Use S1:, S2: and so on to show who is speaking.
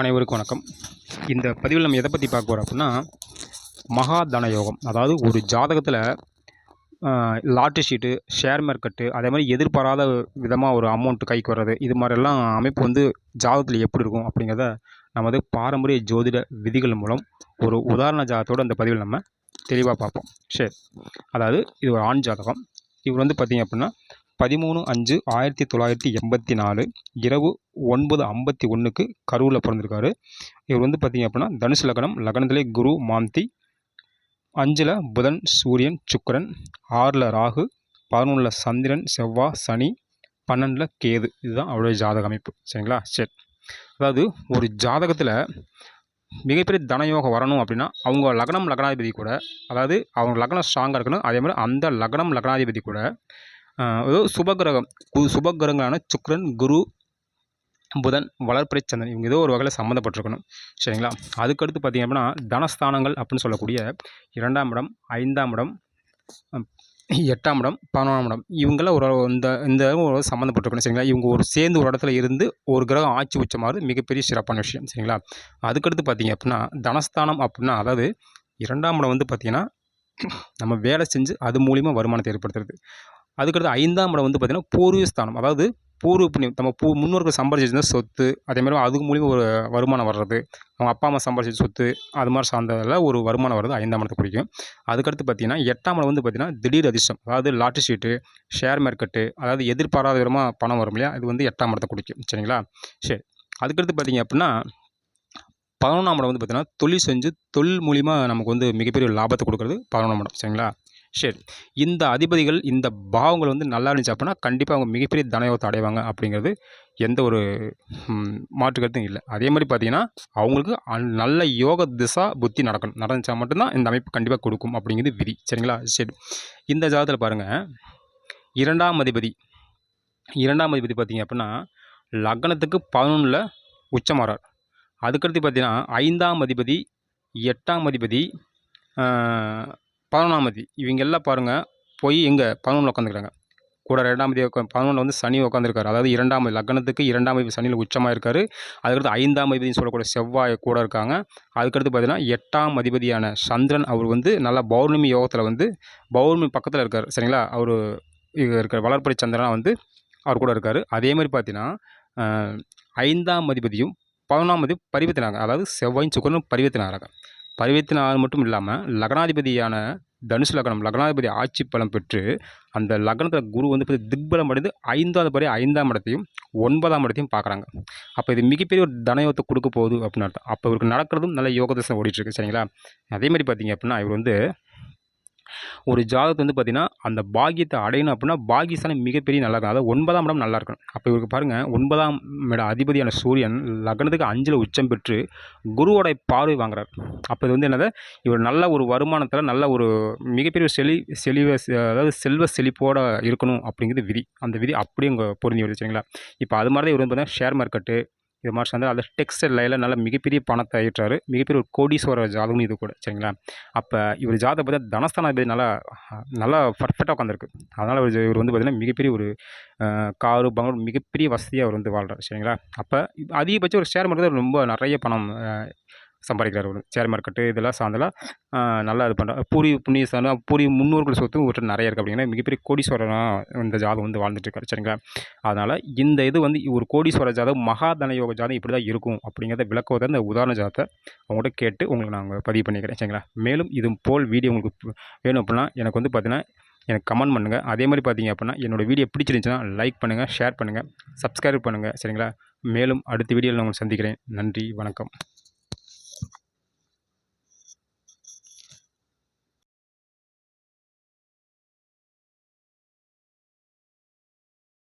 S1: அனைவருக்கும் வணக்கம். இந்த பதிவில் நம்ம எதை பற்றி பார்க்க போகிறோம் அப்படின்னா மகா தன யோகம் அதாவது ஒரு ஜாதகத்தில் லாட்ரி ஷீட்டு ஷேர் மார்க்கெட்டு அதே மாதிரி எதிர்பாராத விதமாக ஒரு அமௌண்ட் கைக்கு வர்றது இது மாதிரிலாம் அமைப்பு வந்து ஜாதகத்தில் எப்படி இருக்கும் அப்படிங்கிறத நமது பாரம்பரிய ஜோதிட விதிகள் மூலம் ஒரு உதாரண ஜாதகத்தோடு அந்த பதிவில் நம்ம தெளிவாக பார்ப்போம். சரி. அதாவது இது ஒரு ஆண் ஜாதகம். இவர் வந்து பார்த்திங்க அப்படின்னா பதிமூணு அஞ்சு ஆயிரத்தி தொள்ளாயிரத்தி எண்பத்தி நாலு இரவு ஒன்பது ஐம்பத்தி ஒன்றுக்கு கரூரில் பிறந்திருக்காரு. இவர் வந்து பார்த்திங்க அப்படின்னா தனுசு லக்னம் லக்னத்திலே குரு மாந்தி அஞ்சில் புதன் சூரியன் சுக்கரன் ஆறில் ராகு பதினொன்றில் சந்திரன் செவ்வாய் சனி பன்னெண்டில் கேது. இதுதான் அவருடைய ஜாதக அமைப்பு. சரிங்களா? சரி. அதாவது ஒரு ஜாதகத்தில் மிகப்பெரிய தனயோகம் வரணும் அப்படின்னா அவங்க லக்னம் லக்னாதிபதி கூட அதாவது அவங்க லக்னம் ஸ்ட்ராங்காக இருக்கணும் அதே மாதிரி அந்த லக்னம் லக்னாதிபதி கூட ஏதோ சுபகிரகம். சுபகிரகங்களான சுக்ரன் குரு புதன் வளர்ப்பிறை சந்திரன் இவங்க ஏதோ ஒரு வகையில் சம்மந்தப்பட்டிருக்கணும். சரிங்களா? அதுக்கடுத்து பார்த்திங்க அப்படின்னா தனஸ்தானங்கள் அப்படின்னு சொல்லக்கூடிய இரண்டாம் இடம் ஐந்தாம் இடம் எட்டாம் இடம் பதினொன்றாம் இடம். இவங்களாம் ஒரு இந்த இந்த ஒரு சம்மந்தப்பட்டிருக்கணும் சரிங்களா? இவங்க ஒரு சேர்ந்து ஒரு இடத்துல இருந்து ஒரு கிரகம் ஆட்சி உச்சமாவது மிகப்பெரிய சிறப்பான விஷயம் சரிங்களா? அதுக்கடுத்து பார்த்திங்க அப்படின்னா தனஸ்தானம் அப்படின்னா அதாவது இரண்டாம் இடம் வந்து பார்த்திங்கன்னா நம்ம வேலை செஞ்சு அது மூலிமா வருமானத்தை ஏற்படுத்துறது. அதுக்கடுத்து ஐந்தாம் இடம் வந்து பார்த்திங்கன்னா பூர்வீக ஸ்தானம். அதாவது பூர்வ புண்ணியம். நம்ம பூ முன்னோர்கள் சம்பாதிச்சிருந்த சொத்து அதேமாதிரி அதுக்கு மூலியமாக ஒரு வருமானம் வர்றது. அவங்க அப்பா அம்மா சம்பாதிச்ச சொத்து அது மாதிரி சார்ந்ததில் ஒரு வருமானம் வர்றது ஐந்தாம் இடத்தை குறிக்கும். அதுக்கடுத்து பார்த்திங்கன்னா எட்டாம் இடம் வந்து பார்த்திங்கன்னா திடீர் அதிர்ஷ்டம். அதாவது லாட்ரி ஷீட்டு ஷேர் மார்க்கெட்டு அதாவது எதிர்பாராத விதமாக பணம் வரும் இல்லையா? இது வந்து எட்டாம் இடத்தை பிடிக்கும் சரிங்களா? சரி. அதுக்கடுத்து பார்த்திங்க அப்படின்னா பதினொன்றாம் இடம் வந்து பார்த்திங்கன்னா தொழில் செஞ்சு தொழில் மூலிமா நமக்கு வந்து மிகப்பெரிய லாபத்தை கொடுக்குறது பதினொன்றாம் இடம். சரிங்களா? சரி. இந்த அதிபதிகள் இந்த பாவங்கள் வந்து நல்லா இருந்துச்சு அப்படின்னா கண்டிப்பாக அவங்க மிகப்பெரிய தனயோகத்தை அடைவாங்க அப்படிங்கிறது எந்த ஒரு மாற்று கருத்தும் இல்லை. அதே மாதிரி பார்த்தீங்கன்னா அவங்களுக்கு நல்ல யோக திசா புத்தி நடக்கணும். நடந்துச்சா மட்டும்தான் இந்த அமைப்பு கண்டிப்பாக கொடுக்கும் அப்படிங்கிறது விதி. சரிங்களா? சரி. இந்த ஜாதத்தில் பாருங்கள் இரண்டாம் அதிபதி இரண்டாம் அதிபதி பார்த்தீங்க அப்படின்னா லக்னத்துக்கு பதினொன்றில் உச்சமாறார். அதுக்கடுத்து பார்த்தீங்கன்னா ஐந்தாம் அதிபதி எட்டாம் அதிபதி பதினொன்றாம் இவங்க எல்லாம் பாருங்கள் போய் எங்கே? பதினொன்றில் உட்காந்துக்கிறாங்க கூட ரெண்டாம் தேதி பதினொன்றில் வந்து சனி உட்காந்துருக்காரு அதாவது இரண்டாம் லக்னத்துக்கு இரண்டாம் தேதி சனியில் உச்சமாக இருக்கார். அதுக்கடுத்து ஐந்தாம் அதிபதினு சொல்லக்கூடிய செவ்வாய் கூட இருக்காங்க. அதுக்கடுத்து பார்த்தீங்கன்னா எட்டாம் அதிபதியான சந்திரன் அவர் வந்து நல்லா பௌர்ணமி யோகத்தில் வந்து பௌர்ணமி பக்கத்தில் இருக்கார். சரிங்களா? அவர் இருக்கிற வளர்ப்படை சந்திரனாக வந்து அவர் கூட இருக்கார். அதே மாதிரி பார்த்தீங்கன்னா ஐந்தாம் அதிபதியும் பதினொன்றாம் அதிபதி பரிவர்த்தனாங்க அதாவது செவ்வாயும் சுக்கரனும் பரிவர்த்தனாகிறாங்க பரிவர்த்தனை மட்டும் இல்லாமல் லக்னாதிபதியான தனுசு லக்னம் லக்னாதிபதி ஆட்சி பலம் பெற்று அந்த லக்னத்தில் குரு வந்து திக்பலம் அடைந்து ஐந்தாவது படி ஐந்தாம் இடத்தையும் ஒன்பதாம் இடத்தையும் பார்க்குறாங்க அப்போ இது மிகப்பெரிய ஒரு தனயோகத்தை கொடுக்க போகுது அப்படின்னு அர்த்தம். அப்போ இவருக்கு நடக்கிறதும் நல்ல யோக தசை ஓடிட்டுருக்கு சரிங்களா? அதே மாதிரி பார்த்தீங்க அப்படின்னா இவர் வந்து ஒரு ஜாதகத்தை வந்து பார்த்திங்கன்னா அந்த பாகியத்தை அடையணும் அப்படின்னா பாகியஸ்தானம் மிகப்பெரிய நல்லா இருக்கும் அதாவது ஒன்பதாம் இடம் நல்லா இருக்கணும். அப்போ இவருக்கு பாருங்கள் ஒன்பதாம் இட அதிபதியான சூரியன் லக்னத்துக்கு அஞ்சில் உச்சம் பெற்று குருவோட பார்வை வாங்குறார். அப்போ இது வந்து என்னது? இவர் நல்ல ஒரு வருமானத்தில் நல்ல ஒரு மிகப்பெரிய செலி செழிவ அதாவது செல்வ செழிப்போடு இருக்கணும் அப்படிங்கிறது விதி. அந்த விதி அப்படியே இங்கே பொருந்தி வருது சரிங்களா? இப்போ அது மாதிரி தான் இவர் வந்து பார்த்தீங்கன்னா ஷேர் மார்க்கெட்டு இது மாதிரி சேர்ந்து அதில் டெக்ஸ்டைல் லைனில் நல்ல மிகப்பெரிய பணத்தை ஆயிட்டாரு மிகப்பெரிய ஒரு கோடீஸ்வர ஜாதகம் இது கூட சரிங்களா? அப்போ இவர் ஜாதகம் பார்த்தா தனஸ்தானாதிபதி நல்லா நல்லா பர்ஃபெக்டாக உட்காந்துருக்கு அதனால் இவர் இவர் வந்து பார்த்திங்கன்னா மிகப்பெரிய ஒரு காரு பங்களூர் மிகப்பெரிய வசதியாக அவர் வந்து வாழ்கிறார் சரிங்களா? அப்போ அதிகபட்சம் ஒரு ஷேர் மார்க்கெட் ரொம்ப நிறைய பணம் சம்பாதிக்கிறார் அவர் ஷேர் மார்க்கெட்டு இதெல்லாம் சார்ந்தெல்லாம் நல்லா இது பண்ணுறாரு பூரி புண்ணிய சார்ந்த பூரி முன்னோர்கள் சொத்து ஒரு நிறைய இருக்குது அப்படின்னா மிகப்பெரிய கோடீஸ்வரனாக இந்த ஜாதகம் வந்து வாழ்ந்துட்டுருக்காரு. சரிங்களா? அதனால் இந்த இது வந்து ஒரு கோடீஸ்வர ஜாதகம் மகாதன யோக ஜாதகம் இப்படி தான் இருக்கும் அப்படிங்கிறத விளக்குவதை இந்த உதாரண ஜாதத்தை அவங்கள்ட்ட கேட்டு உங்களுக்கு நான் பதிவு பண்ணிக்கிறேன். சரிங்களா? மேலும் இது போல் வீடியோ உங்களுக்கு வேணும் அப்படின்னா எனக்கு வந்து பார்த்தீங்கன்னா எனக்கு கமெண்ட் பண்ணுங்கள் அதே மாதிரி பார்த்தீங்க அப்படின்னா என்னோடய வீடியோ பிடிச்சிருந்துச்சுன்னா லைக் பண்ணுங்கள் ஷேர் பண்ணுங்கள் சப்ஸ்கிரைப் பண்ணுங்கள் சரிங்களா? மேலும் அடுத்த வீடியோவில் நான் உங்களை சந்திக்கிறேன். நன்றி வணக்கம்.